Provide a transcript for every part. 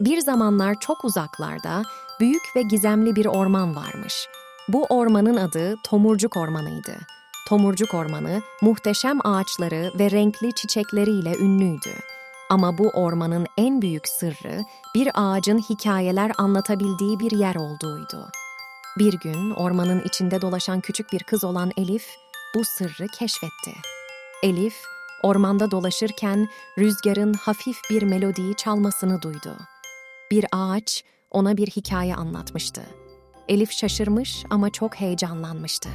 Bir zamanlar çok uzaklarda büyük ve gizemli bir orman varmış. Bu ormanın adı Tomurcuk Ormanı'ydı. Tomurcuk Ormanı muhteşem ağaçları ve renkli çiçekleriyle ünlüydü. Ama bu ormanın en büyük sırrı bir ağacın hikayeler anlatabildiği bir yer olduğuydu. Bir gün ormanın içinde dolaşan küçük bir kız olan Elif bu sırrı keşfetti. Elif ormanda dolaşırken rüzgarın hafif bir melodiyi çalmasını duydu. Bir ağaç ona bir hikaye anlatmıştı. Elif şaşırmış ama çok heyecanlanmıştı.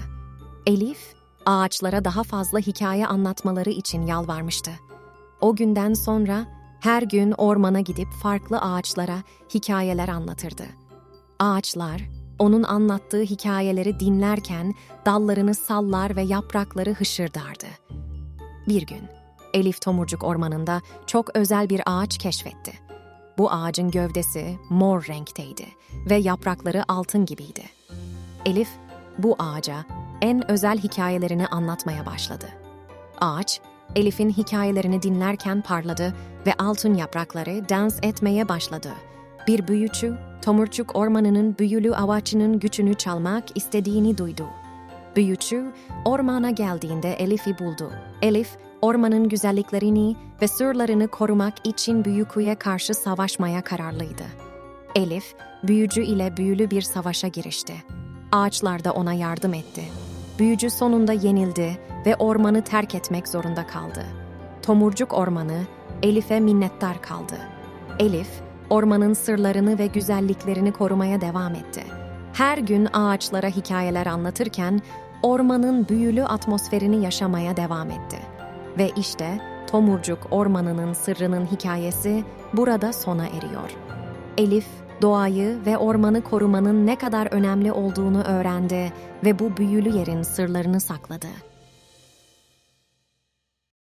Elif, ağaçlara daha fazla hikaye anlatmaları için yalvarmıştı. O günden sonra her gün ormana gidip farklı ağaçlara hikayeler anlatırdı. Ağaçlar, onun anlattığı hikayeleri dinlerken dallarını sallar ve yaprakları hışırdardı. Bir gün, Elif Tomurcuk Ormanı'nda çok özel bir ağaç keşfetti. Bu ağacın gövdesi mor renkteydi ve yaprakları altın gibiydi. Elif bu ağaca en özel hikayelerini anlatmaya başladı. Ağaç, Elif'in hikayelerini dinlerken parladı ve altın yaprakları dans etmeye başladı. Bir büyücü, Tomurcuk Ormanı'nın büyülü ağaçının gücünü çalmak istediğini duydu. Büyücü, ormana geldiğinde Elif'i buldu. Elif, ormanın güzelliklerini ve sırlarını korumak için büyükuya karşı savaşmaya kararlıydı. Elif, büyücü ile büyülü bir savaşa girişti. Ağaçlar da ona yardım etti. Büyücü sonunda yenildi ve ormanı terk etmek zorunda kaldı. Tomurcuk ormanı Elif'e minnettar kaldı. Elif, ormanın sırlarını ve güzelliklerini korumaya devam etti. Her gün ağaçlara hikayeler anlatırken ormanın büyülü atmosferini yaşamaya devam etti. Ve işte Tomurcuk Ormanı'nın sırrının hikayesi burada sona eriyor. Elif, doğayı ve ormanı korumanın ne kadar önemli olduğunu öğrendi ve bu büyülü yerin sırlarını sakladı.